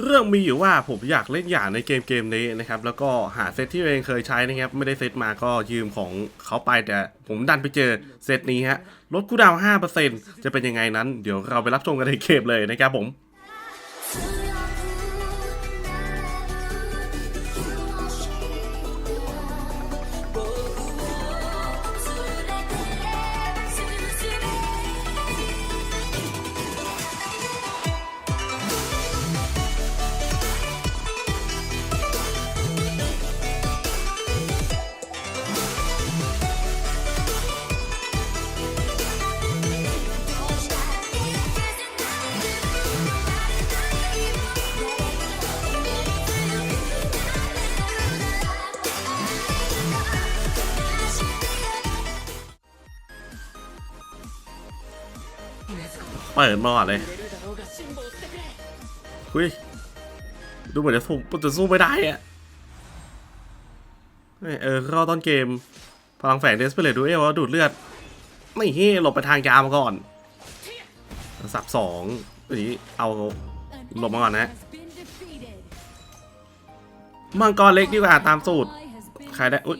เรื่องมีอยู่ว่าผมอยากเล่นอย่างในเกมเกมนี้นะครับ แล้วก็หาเซตที่ตัวเองเคยใช้นะครับ ไม่ได้เซตมาก็ยืมของเขาไปแต่ผมดันไปเจอเซตนี้ฮะลดคูดาวน์5%จะเป็นยังไงนั้น เดี๋ยวเราไปรับชมกันในเกมเลยนะครับผม เปิดมาก่อนเลยคุยดูเหมือนจะสู้จะสู้ไม่ได้อะเออเข้าต้นเกม พลังแฝงเดสเปเรตดูเอลว่าดูดเลือด ไม่เฮ้หลบไปทางยามาก่อน สับสองนี้เอาหลบมาก่อนนะมังกรเล็กดีกว่าตามสูตร ใครได้ อุ๊ย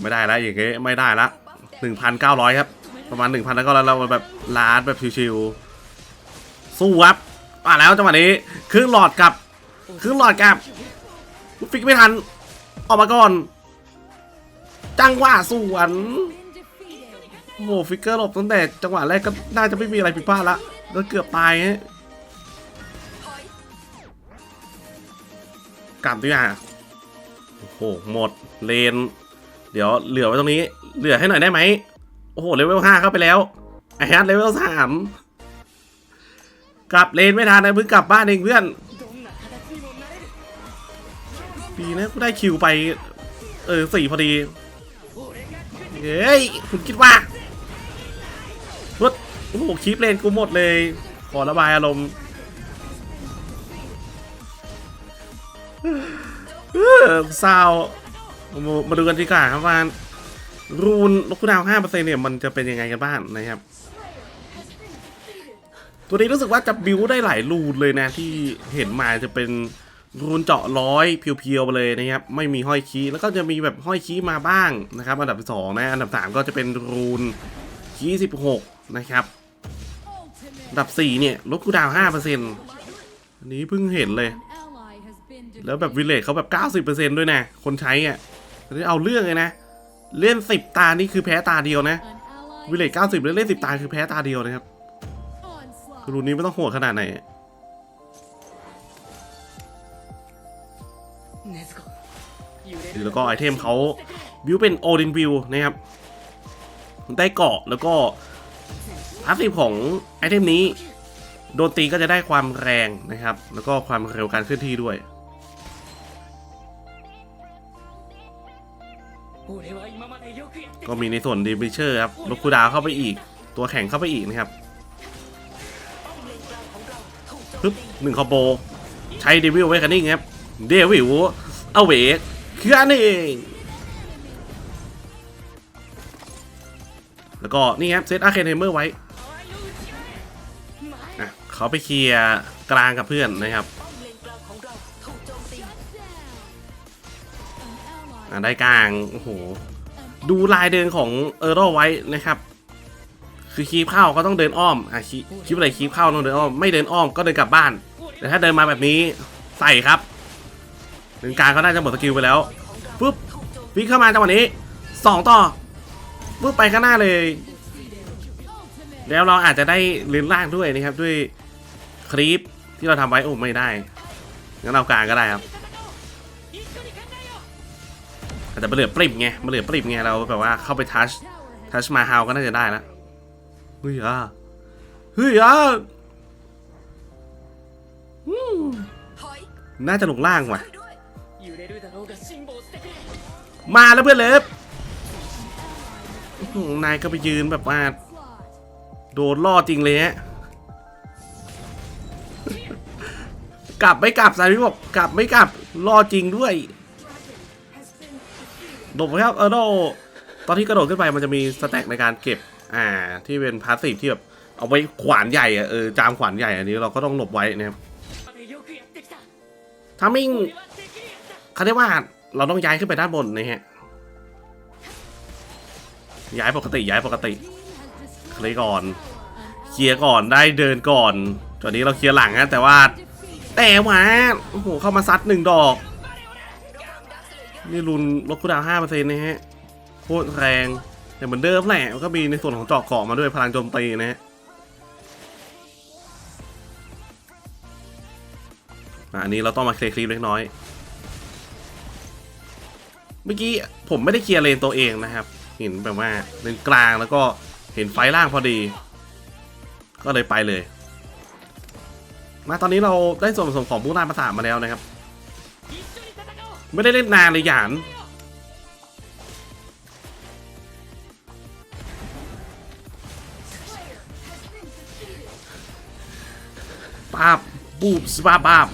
ไม่ได้แล้วอย่างเงี้ยไม่ได้ละหนึ่งพันเก้าร้อยครับ ประมาณหนึ่งพันแล้วก็แล้วเราแบบ ลาดแบบชิวๆสู้ครับมาแล้วจังหวะนี้ครึ่งหลอดกับครึ่งหลอดกับฟิกไม่ทัน ออกมาก่อน จังหวะสวนโอ้โหฟิกเกอร์หลบตั้งแต่จังหวะแรกก็น่าจะไม่มีอะไรผิดพลาดละก็เกือบตายฮะกลับดีกว่าโอ้โหหมดเลน เดี๋ยวเหลือไว้ตรงนี้ เหลือให้หน่อยได้ไหมโอ้โหเลเวลห้าเข้าไปแล้ว ไอ้ฮัทเลเวลสามกลับเลนไม่ทันนะเพิ่งกลับบ้านเองเพื่อน ปีนะกูได้คิวไป เออสี่พอดีเฮ้ยคุณคิดว่าวุดโอ้โหคลิปเลนกูหมดเลย ขอระบายอารมณ์เออเศร้ามามาดูกันดีกว่าครับว่า รูนลดคูลดาวน์5%เนี่ยมันจะเป็นยังไงกันบ้างนะครับ ตัวนี้รู้สึกว่าจะบิวได้หลายรูนเลยนะที่เห็นมาจะเป็นรูนเจาะร้อยเพียวๆไปเลยนะครับ ไม่มีห้อยคีแล้วก็จะมีแบบห้อยคีมาบ้างนะครับ อันดับ2นะอันดับ3ก็จะเป็นรูนคีย์16นะครับอันดับ4เนี่ยลดคูลดาวน์5%อันนี้เพิ่งเห็นเลย แล้วแบบวิเลจเขาแบบ90%ด้วยนะคนใช้อะนี่เอาเรื่องเลยนะ เล่น10ตานี่คือแพ้ตาเดียวนะวิลเลจ90แล้วเล่น10ตาคือแพ้ตาเดียวนะครับคือรุ่นนี้ไม่ต้องโหดขนาดไหนแล้วก็ไอเทมเขาบิวเป็นโอดินบิวนะครับได้เกาะแล้วก็พาสซีฟของไอเทมนี้ โดนตีก็จะได้ความแรงนะครับ แล้วก็ความเร็วการเคลื่อนที่ด้วย ก็มีในส่วนดีบิเชอร์ครับลดคูดาวเข้าไปอีก ตัวแข็งเข้าไปอีกนะครับปึ๊บหนึ่งคอมโบ ใช้เดวิลไว้กันนี่ครับ เดวิลเอาเวกคืออันนี้เองแล้วก็นี่ครับเซตอาร์เคนเฮเมอร์ไว้เขาไปเคลียร์กลางกับเพื่อนนะครับได้กลาง โอ้โห ดูลายเดินของเออร์โรไว้นะครับ คือคีบเข้าก็ต้องเดินอ้อมอะคีคีบอะไรคีบเข้าต้องเดินอ้อมไม่เดินอ้อมก็เดินกลับบ้าน แต่ถ้าเดินมาแบบนี้ใส่ครับหนึ่งกลางก็น่าจะหมดสกิลไปแล้วปุ๊บวิ่งเข้ามาจังหวะนี้สองต่อปุ๊บไปข้างหน้าเลย แล้วเราอาจจะได้เลนล่างด้วยนะครับด้วยคลิปที่เราทำไว้โอ้ไม่ได้งั้นเรากลางก็ได้ครับ อาจจะมาเหลือปริบไงมาเหลือปริบไงเราแบบว่าเข้าไปทัชทัชมาฮาวก็น่าจะได้แล้วเฮ้ยอะเฮ้ยอะน่าจะลงล่างว่ะ มาแล้วเพื่อนเล็บนายก็ไปยืนแบบว่า โดนล่อจริงเลยฮะกลับไม่กลับสายพี่บอกกลับไม่กลับล่อจริงด้วย หลบครับเออโดตอนที่กระโดดขึ้นไปมันจะมีสแต็กในการเก็บ อ่า ที่เป็นพาสซีฟที่แบบเอาไว้ขวานใหญ่อะเออจามขวานใหญ่อันนี้เราก็ต้องหลบไว้นะครับทามิ่งเขาเรียกว่าเราต้องย้ายขึ้นไปด้านบนนะฮะ ย้ายปกติย้ายปกติเคลียร์ก่อน เคลียร์ก่อนได้เดินก่อนตอนนี้เราเคลียร์หลังนะแต่ว่า แต่ว่าโอ้โหเข้ามาซัดหนึ่งดอก นี่รุนลดคูดาวห้าเปอร์เซ็นต์นะฮะโคตรแรงแต่เหมือนเดิมแหละมันก็มีในส่วนของเจาะเกาะมาด้วยพลังโจมตีนะฮะอันนี้เราต้องมาเคลียร์คลิปเล็กน้อย เมื่อกี้ผมไม่ได้เคลียร์เลนตัวเองนะครับ เห็นแบบว่าเลนกลางแล้วก็เห็นไฟล่างพอดี ก็เลยไปเลย มาตอนนี้เราได้ส่วนผสมของมุกนาประสาทมาแล้วนะครับ ไม่ได้เล่นนานเลยหยานปาบบูบสบาบาบ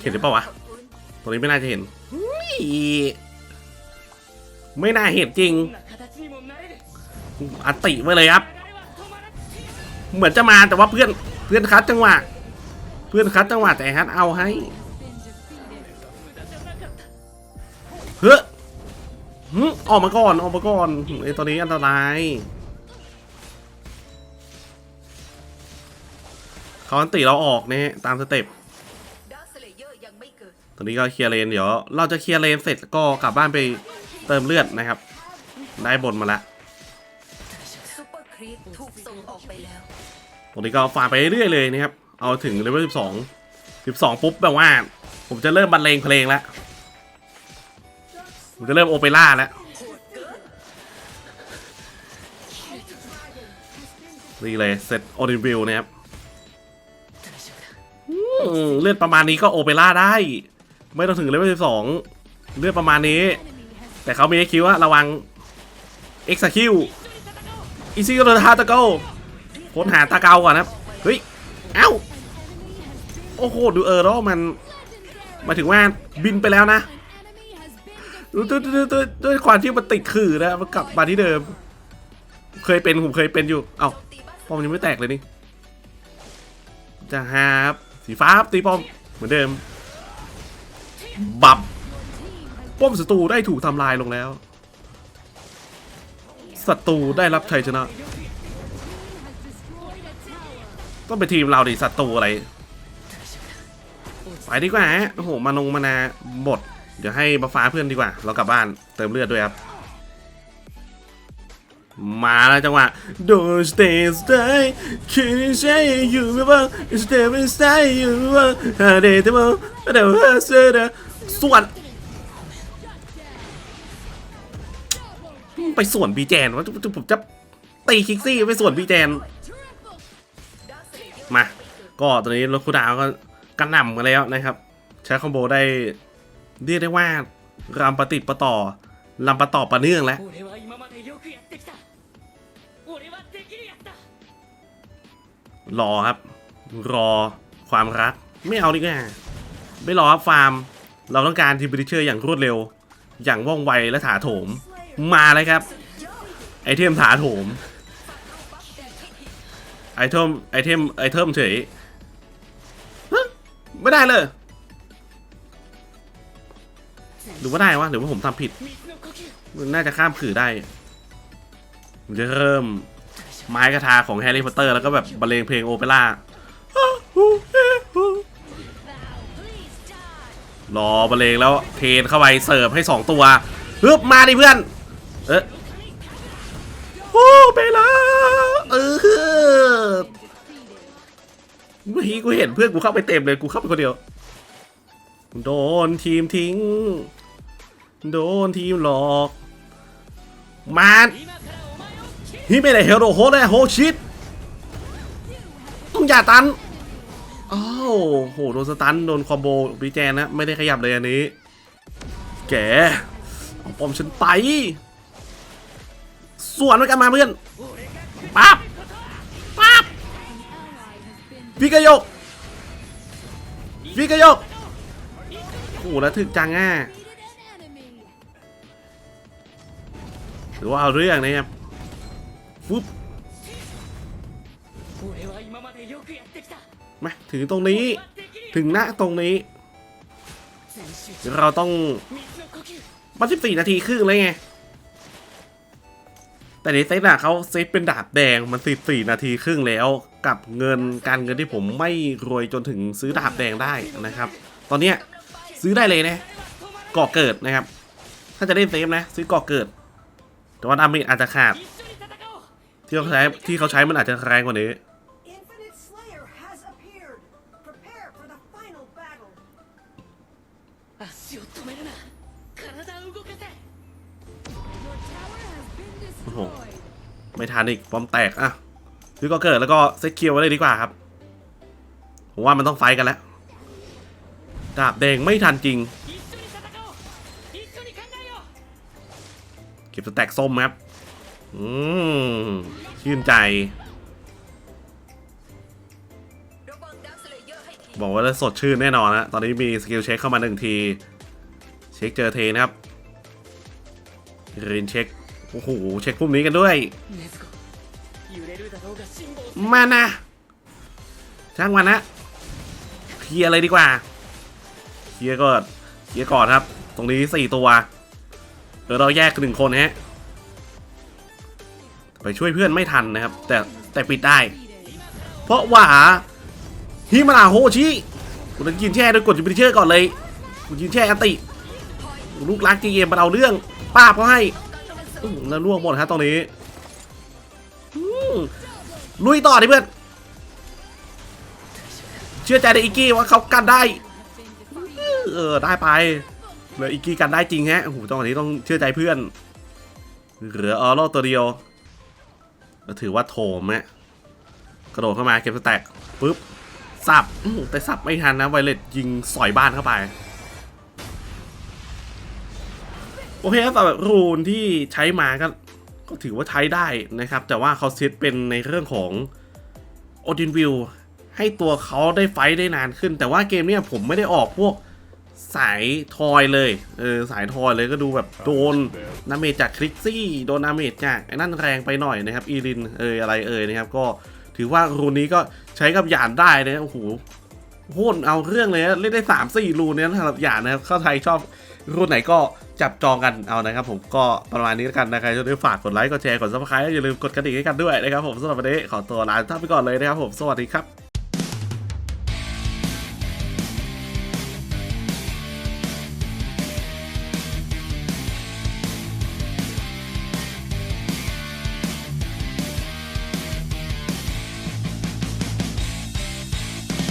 เห็นหรือเปล่าวะตรงนี้ไม่น่าจะเห็น ไม่น่าเห็นจริง อัติไว้เลยครับ เหมือนจะมาแต่ว่าเพื่อนเพื่อนคัดจังหวะ เพื่อนคัดจังหวะแต่ฮัทเอาให้เฮ้ยหึออกมาก่อนออกมาก่อนไอ้ตัวนี้อันตรายเขาอันติเราออกเนี่ยตามสเต็ปดาร์คสเลเยอร์ยังไม่เกิดตอนนี้ก็เคลียร์เลนเดี๋ยวเราจะเคลียร์เลนเสร็จก็กลับบ้านไปเติมเลือดนะครับ ได้บนมาละซูเปอร์ครีปถูกส่งออกไปแล้ว รงนี้ก็ฟาร์มไปเรื่อยๆเลยนะครับ เอาถึงเลเวล12 12 ปุ๊บแบบว่า ผมจะเริ่มบรรเลงเพลงแล้ว ผมจะเริ่มโอเปร่าแล้ว นี่เลยเสร็จออรินวิลนะครับเลือดประมาณนี้ก็โอเปร่าได้ ไม่ต้องถึงเลเวล12 เลือดประมาณนี้ แต่เขามีไอคิวว่าระวังเอ็กซ์คิวอีซี่ก็โดนฮาตะโก ค้นหาตาเกาก่อนนะครับเฮ้ยเอ้าโอ้โหดูเออแล้วมันมาถึงว่าบินไปแล้วนะด้วยด้วยด้วยด้วยด้วยความที่มันติดขื่อนะมันกลับมาที่เดิม เคยเป็นผมเคยเป็นอยู่ เอ้าตีบ้าป้อมยังไม่แตกเลยนี่จะฮาสีฟ้าครับตีป้อมเหมือนเดิม บับป้อมศัตรูได้ถูกทำลายลงแล้วศัตรูได้รับชัยชนะ ต้องเป็นทีมเราดิศัตรูอะไรไปดีกว่าฮะโอ้โหมานงมานาหมดเดี๋ยวให้บัฟฟ้าเพื่อนดีกว่า เรากลับบ้านเติมเลือดด้วยครับ มาแล้วจังหวะ Don't stay stay คืนนี้ใช่อยู่ไม่บ้าง Stay stay อยู่ไม่บ้างหาเดทมั้งเดี๋ยวหาเสื้อเดี๋ยวส่วน ไปส่วนบีแจนว่าผมจะตีคิกซี่ไปส่วนบีแจน มา ก็ตอนนี้รถคูดาวก็กระหน่ำมาแล้วนะครับ ใช้คอมโบได้เรียกได้ว่ารำปฏิปต่อลำปะต่อประเนื่องแล้วรอครับ รอความรัก ไม่เอาดีกว่ไม่รอครับฟาร์ม เราต้องการทีมบิเชอร์อย่างรวดเร็ว อย่างว่องไวและถาโถม มาเลยครับ ไอเทมถาโถม ไอเทมไอเทมไอเทมเฉยไม่ได้เลยหรือว่าได้วะหรือว่าผมทำผิด น่าจะข้ามขื่อได้จะเริ่มไม้กระทาของแฮร์รี่พอตเตอร์ แล้วก็แบบบรรเลงเพลงโอเปร่ารอบรรเลงแล้วเทนเข้าไปเสิร์ฟให้สองตัวฮึบมาดิเพื่อน เอ๊โอเปร่าือเมื่อกี้กูเห็นเพื่อนกูเข้าไปเต็มเลยกูเข้าไปคนเดียว โดนทีมทิ้ง โดนทีมหลอกมาฮิไม่ได้เฮโร่โฮได้โฮชิดต้องอย่าตันอ้าวโหโดนสตันโดนคอมโบบีแจนนะ ไม่ได้ขยับเลยอันนี้ แกเอาปอมฉันไป ส่วนมันกันมาเพื่อนปั๊บ วิกโยกวิกโยกโอ้แล้วถึกจังอะหรือว่าเอาเรื่องนะครับฟุ๊บมาถึงตรงนี้ถึงหน้าตรงนี้ เราต้องมานสิบสี่นาทีครึ่งเลยไง แต่ในเซตน่ะเขาเซตเป็นดาบแดงมันสิบสี่นาทีครึ่งแล้ว กับเงินการเงินที่ผมไม่รวยจนถึงซื้อดาบแดงได้นะครับ ตอนนี้ซื้อได้เลยนะก่อเกิดนะครับ ถ้าจะเล่นเซฟนะ ซื้อก่อเกิด แต่ว่าดาเมจอาจจะขาด ที่เขาใช้ที่เขาใช้มันอาจจะแรงกว่านี้โอ้โหไม่ทานอีกป้อมแตกอะ หรือก็เกิดแล้วก็เซ็ตคิวไว้เลยดีกว่าครับ ผมว่ามันต้องไฟกันแล้วดาบแดงไม่ทันจริง เก็บสแต็กส้มครับ อืมชื่นใจ บอกว่าจะสดชื่นแน่นอนนะ ตอนนี้มีสกิลเช็คเข้ามาหนึ่งที เช็คเจอเทนะครับรินเช็ค โอ้โห เช็คพุ่มนี้กันด้วย มานะช่างวันนะเคลียร์เลยดีกว่าเคลียร์ก่อนเคลียร์ก่อนครับ ตรงนี้สี่ตัวเดี๋ยวเราแยกหนึ่งคนฮะไปช่วยเพื่อนไม่ทันนะครับ แต่แต่ปิดได้ เพราะว่าฮิมาลาโฮชิกูจะยินแช่ด้วยกดจูบิเชอร์ก่อนเลยกูยินแช่อติ ลูกรักจีเอ็มมาเอาเรื่องป้าบเขาให้แล้วล่วงหมดครับตอนนี้ ลุยต่อดิเพื่อน เชื่อใจในอิกกี้ว่าเขากันได้ เออได้ไปเหลืออิกกี้กันได้จริงฮะโอ้โหตอนนี้ต้องเชื่อใจเพื่อน เหลือออโรตัวเดียวก็ถือว่าโถมฮะกระโดดเข้ามาเก็บสแต็กปุ๊บสับแต่สับไม่ทันนะไวเลตยิงสอยบ้านเข้าไป โอเคครับสำหรับรูนที่ใช้มาก็ ก็ถือว่าใช้ได้นะครับ แต่ว่าเขาเซตเป็นในเรื่องของโอดินวิวให้ตัวเขาได้ไฟท์ได้นานขึ้น แต่ว่าเกมเนี้ยผมไม่ได้ออกพวกสายทอยเลยเออสายทอยเลยก็ดูแบบโดนดาเมจจากคลิกซี่โดนดาเมจจากไอ้นั่นแรงไปหน่อยนะครับอีรินเอยอะไรเอยนะครับ ก็ถือว่ารูนนี้ก็ใช้กับหยานได้นะโอ้โหโหดเอาเรื่องเลยนะเล่นได้สามสี่รูนเนี่ยสำหรับหยานนะครับเข้าใครชอบรุ่นไหนก็ จับจองกันเอานะครับผมก็ประมาณนี้แล้วกันนะครับจะได้ฝากกดไลค์กดแชร์กดซับสไครต์อย่าลืมกดกระดิ่งให้กันด้วยนะครับผมสำหรับวันนี้ขอตัวลาท่านไปก่อนเลยนะครับผมสวัสดีครับ